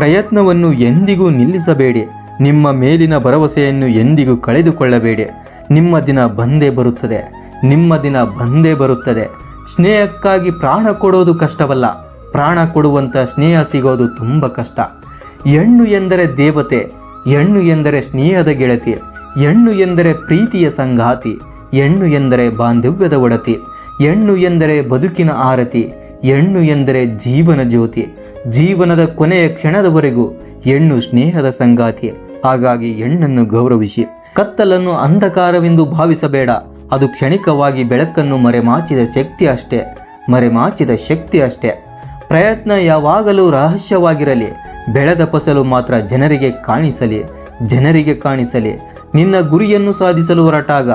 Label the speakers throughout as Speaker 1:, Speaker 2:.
Speaker 1: ಪ್ರಯತ್ನವನ್ನು ಎಂದಿಗೂ ನಿಲ್ಲಿಸಬೇಡಿ. ನಿಮ್ಮ ಮೇಲಿನ ಭರವಸೆಯನ್ನು ಎಂದಿಗೂ ಕಳೆದುಕೊಳ್ಳಬೇಡಿ. ನಿಮ್ಮ ದಿನ ಬಂದೇ ಬರುತ್ತದೆ. ನಿಮ್ಮ ದಿನ ಬಂದೇ ಬರುತ್ತದೆ. ಸ್ನೇಹಕ್ಕಾಗಿ ಪ್ರಾಣ ಕೊಡೋದು ಕಷ್ಟವಲ್ಲ. ಪ್ರಾಣ ಕೊಡುವಂಥ ಸ್ನೇಹ ಸಿಗೋದು ತುಂಬ ಕಷ್ಟ. ಹೆಣ್ಣು ಎಂದರೆ ದೇವತೆ, ಹೆಣ್ಣು ಎಂದರೆ ಸ್ನೇಹದ ಗೆಳತಿ, ಹೆಣ್ಣು ಎಂದರೆ ಪ್ರೀತಿಯ ಸಂಗಾತಿ, ಹೆಣ್ಣು ಎಂದರೆ ಬಾಂಧವ್ಯದ ಒಡತಿ, ಹೆಣ್ಣು ಎಂದರೆ ಬದುಕಿನ ಆರತಿ, ಹೆಣ್ಣು ಎಂದರೆ ಜೀವನ ಜ್ಯೋತಿ. ಜೀವನದ ಕೊನೆಯ ಕ್ಷಣದವರೆಗೂ ಹೆಣ್ಣು ಸ್ನೇಹದ ಸಂಗಾತಿ. ಹಾಗಾಗಿ ಹೆಣ್ಣನ್ನು ಗೌರವಿಸಿ. ಕತ್ತಲನ್ನು ಅಂಧಕಾರವೆಂದು ಭಾವಿಸಬೇಡ. ಅದು ಕ್ಷಣಿಕವಾಗಿ ಬೆಳಕನ್ನು ಮರೆಮಾಚಿದ ಶಕ್ತಿ ಅಷ್ಟೇ. ಮರೆಮಾಚಿದ ಶಕ್ತಿ ಅಷ್ಟೇ. ಪ್ರಯತ್ನ ಯಾವಾಗಲೂ ರಹಸ್ಯವಾಗಿರಲಿ. ಬೆಳೆದ ಫಸಲು ಮಾತ್ರ ಜನರಿಗೆ ಕಾಣಿಸಲಿ. ಜನರಿಗೆ ಕಾಣಿಸಲಿ. ನಿನ್ನ ಗುರಿಯನ್ನು ಸಾಧಿಸಲು ಹೊರಟಾಗ.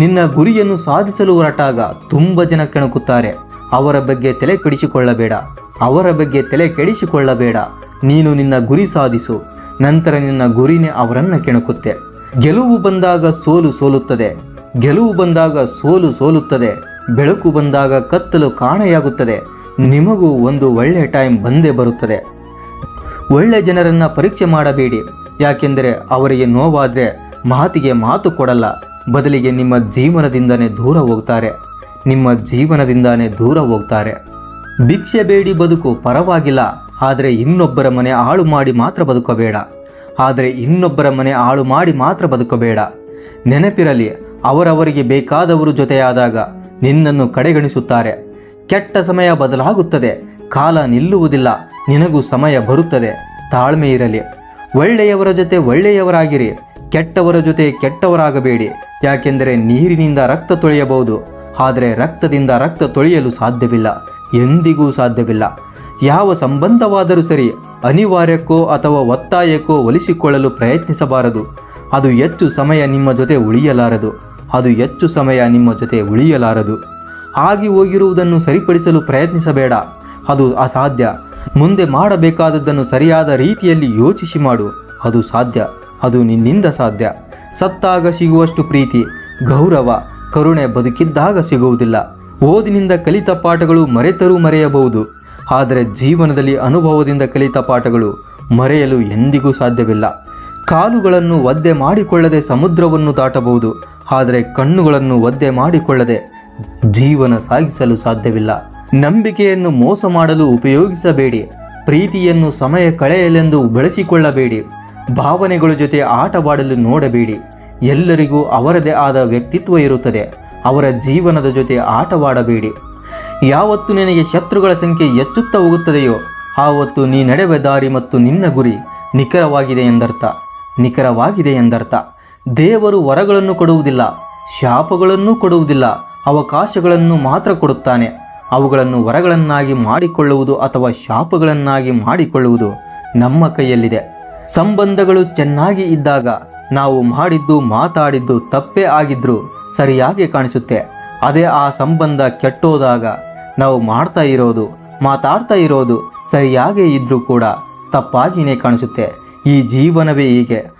Speaker 1: ನಿನ್ನ ಗುರಿಯನ್ನು ಸಾಧಿಸಲು ಹೊರಟಾಗ ತುಂಬ ಜನ ಕೆಣಕುತ್ತಾರೆ. ಅವರ ಬಗ್ಗೆ ತಲೆ ಕೆಡಿಸಿಕೊಳ್ಳಬೇಡ ಅವರ ಬಗ್ಗೆ ತಲೆ ಕೆಡಿಸಿಕೊಳ್ಳಬೇಡ. ನೀನು ನಿನ್ನ ಗುರಿ ಸಾಧಿಸು. ನಂತರ ನಿನ್ನ ಗುರಿನೇ ಅವರನ್ನು ಕೆಣಕುತ್ತೆ. ಗೆಲುವು ಬಂದಾಗ ಸೋಲು ಸೋಲುತ್ತದೆ. ಗೆಲುವು ಬಂದಾಗ ಸೋಲು ಸೋಲುತ್ತದೆ. ಬೆಳಕು ಬಂದಾಗ ಕತ್ತಲು ಕಾಣೆಯಾಗುತ್ತದೆ. ನಿಮಗೂ ಒಂದು ಒಳ್ಳೆಯ ಟೈಮ್ ಬಂದೇ ಬರುತ್ತದೆ. ಒಳ್ಳೆ ಜನರನ್ನು ಪರೀಕ್ಷೆ ಮಾಡಬೇಡಿ. ಯಾಕೆಂದರೆ ಅವರಿಗೆ ನೋವಾದರೆ ಮಾತಿಗೆ ಮಾತು ಕೊಡಲ್ಲ. ಬದಲಿಗೆ ನಿಮ್ಮ ಜೀವನದಿಂದನೇ ದೂರ ಹೋಗ್ತಾರೆ. ನಿಮ್ಮ ಜೀವನದಿಂದಾನೇ ದೂರ ಹೋಗ್ತಾರೆ. ಭಿಕ್ಷೆ ಬೇಡಿ ಬದುಕು ಪರವಾಗಿಲ್ಲ. ಆದರೆ ಇನ್ನೊಬ್ಬರ ಮನೆ ಹಾಳು ಮಾಡಿ ಮಾತ್ರ ಬದುಕಬೇಡ. ಆದರೆ ಇನ್ನೊಬ್ಬರ ಮನೆ ಹಾಳು ಮಾಡಿ ಮಾತ್ರ ಬದುಕಬೇಡ. ನೆನಪಿರಲಿ, ಅವರವರಿಗೆ ಬೇಕಾದವರು ಜೊತೆಯಾದಾಗ ನಿನ್ನನ್ನು ಕಡೆಗಣಿಸುತ್ತಾರೆ. ಕೆಟ್ಟ ಸಮಯ ಬದಲಾಗುತ್ತದೆ. ಕಾಲ ನಿಲ್ಲುವುದಿಲ್ಲ. ನಿನಗೂ ಸಮಯ ಬರುತ್ತದೆ. ತಾಳ್ಮೆ ಇರಲಿ. ಒಳ್ಳೆಯವರ ಜೊತೆ ಒಳ್ಳೆಯವರಾಗಿರಿ. ಕೆಟ್ಟವರ ಜೊತೆ ಕೆಟ್ಟವರಾಗಬೇಡಿ. ಯಾಕೆಂದರೆ ನೀರಿನಿಂದ ರಕ್ತ ತೊಳೆಯಬಹುದು. ಆದರೆ ರಕ್ತದಿಂದ ರಕ್ತ ತೊಳೆಯಲು ಸಾಧ್ಯವಿಲ್ಲ. ಎಂದಿಗೂ ಸಾಧ್ಯವಿಲ್ಲ. ಯಾವ ಸಂಬಂಧವಾದರೂ ಸರಿ ಅನಿವಾರ್ಯಕ್ಕೋ ಅಥವಾ ಒತ್ತಾಯಕ್ಕೋ ಒಲಿಸಿಕೊಳ್ಳಲು ಪ್ರಯತ್ನಿಸಬಾರದು. ಅದು ಹೆಚ್ಚು ಸಮಯ ನಿಮ್ಮ ಜೊತೆ ಉಳಿಯಲಾರದು. ಅದು ಹೆಚ್ಚು ಸಮಯ ನಿಮ್ಮ ಜೊತೆ ಉಳಿಯಲಾರದು. ಆಗಿ ಹೋಗಿರುವುದನ್ನು ಸರಿಪಡಿಸಲು ಪ್ರಯತ್ನಿಸಬೇಡ. ಅದು ಅಸಾಧ್ಯ. ಮುಂದೆ ಮಾಡಬೇಕಾದದ್ದನ್ನು ಸರಿಯಾದ ರೀತಿಯಲ್ಲಿ ಯೋಚಿಸಿ ಮಾಡು. ಅದು ಸಾಧ್ಯ. ಅದು ನಿನ್ನಿಂದ ಸಾಧ್ಯ. ಸತ್ತಾಗ ಸಿಗುವಷ್ಟು ಪ್ರೀತಿ, ಗೌರವ, ಕರುಣೆ ಬದುಕಿದ್ದಾಗ ಸಿಗುವುದಿಲ್ಲ. ಓದಿನಿಂದ ಕಲಿತ ಪಾಠಗಳು ಮರೆತರೂ ಮರೆಯಬಹುದು, ಆದರೆ ಜೀವನದಲ್ಲಿ ಅನುಭವದಿಂದ ಕಲಿತ ಪಾಠಗಳು ಮರೆಯಲು ಎಂದಿಗೂ ಸಾಧ್ಯವಿಲ್ಲ. ಕಾಲುಗಳನ್ನು ಒದ್ದೆ ಮಾಡಿಕೊಳ್ಳದೆ ಸಮುದ್ರವನ್ನು ದಾಟಬಹುದು, ಆದರೆ ಕಣ್ಣುಗಳನ್ನು ಒದ್ದೆ ಮಾಡಿಕೊಳ್ಳದೆ ಜೀವನ ಸಾಗಿಸಲು ಸಾಧ್ಯವಿಲ್ಲ. ನಂಬಿಕೆಯನ್ನು ಮೋಸ ಮಾಡಲು ಉಪಯೋಗಿಸಬೇಡಿ, ಪ್ರೀತಿಯನ್ನು ಸಮಯ ಕಳೆಯಲೆಂದು ಬಳಸಿಕೊಳ್ಳಬೇಡಿ, ಭಾವನೆಗಳ ಜೊತೆ ಆಟವಾಡಲು ನೋಡಬೇಡಿ, ಎಲ್ಲರಿಗೂ ಅವರದೇ ಆದ ವ್ಯಕ್ತಿತ್ವ ಇರುತ್ತದೆ. ಅವರ ಜೀವನದ ಜೊತೆ ಆಟವಾಡಬೇಡಿ. ಯಾವತ್ತು ನಿನಗೆ ಶತ್ರುಗಳ ಸಂಖ್ಯೆ ಹೆಚ್ಚುತ್ತಾ ಹೋಗುತ್ತದೆಯೋ, ಆವತ್ತು ನೀ ನಡೆವ ದಾರಿ ಮತ್ತು ನಿನ್ನ ಗುರಿ ನಿಖರವಾಗಿದೆ ಎಂದರ್ಥ. ನಿಖರವಾಗಿದೆ ಎಂದರ್ಥ. ದೇವರು ವರಗಳನ್ನು ಕೊಡುವುದಿಲ್ಲ, ಶಾಪಗಳನ್ನು ಕೊಡುವುದಿಲ್ಲ, ಅವಕಾಶಗಳನ್ನು ಮಾತ್ರ ಕೊಡುತ್ತಾನೆ. ಅವುಗಳನ್ನು ವರಗಳನ್ನಾಗಿ ಮಾಡಿಕೊಳ್ಳುವುದು ಅಥವಾ ಶಾಪಗಳನ್ನಾಗಿ ಮಾಡಿಕೊಳ್ಳುವುದು ನಮ್ಮ ಕೈಯಲ್ಲಿದೆ. ಸಂಬಂಧಗಳು ಚೆನ್ನಾಗಿ ಇದ್ದಾಗ ನಾವು ಮಾಡಿದ್ದು ಮಾತಾಡಿದ್ದು ತಪ್ಪೇ ಆಗಿದ್ರೂ ಸರಿಯಾಗಿ ಕಾಣಿಸುತ್ತೆ. ಅದೇ ಆ ಸಂಬಂಧ ಕೆಟ್ಟೋದಾಗ ನಾವು ಮಾಡ್ತಾ ಇರೋದು, ಮಾತಾಡ್ತಾ ಇರೋದು ಸರಿಯಾಗೇ ಇದ್ರೂ ಕೂಡ ತಪ್ಪಾಗಿಯೇ ಕಾಣಿಸುತ್ತೆ. ಈ ಜೀವನವೇ ಹೀಗೆ.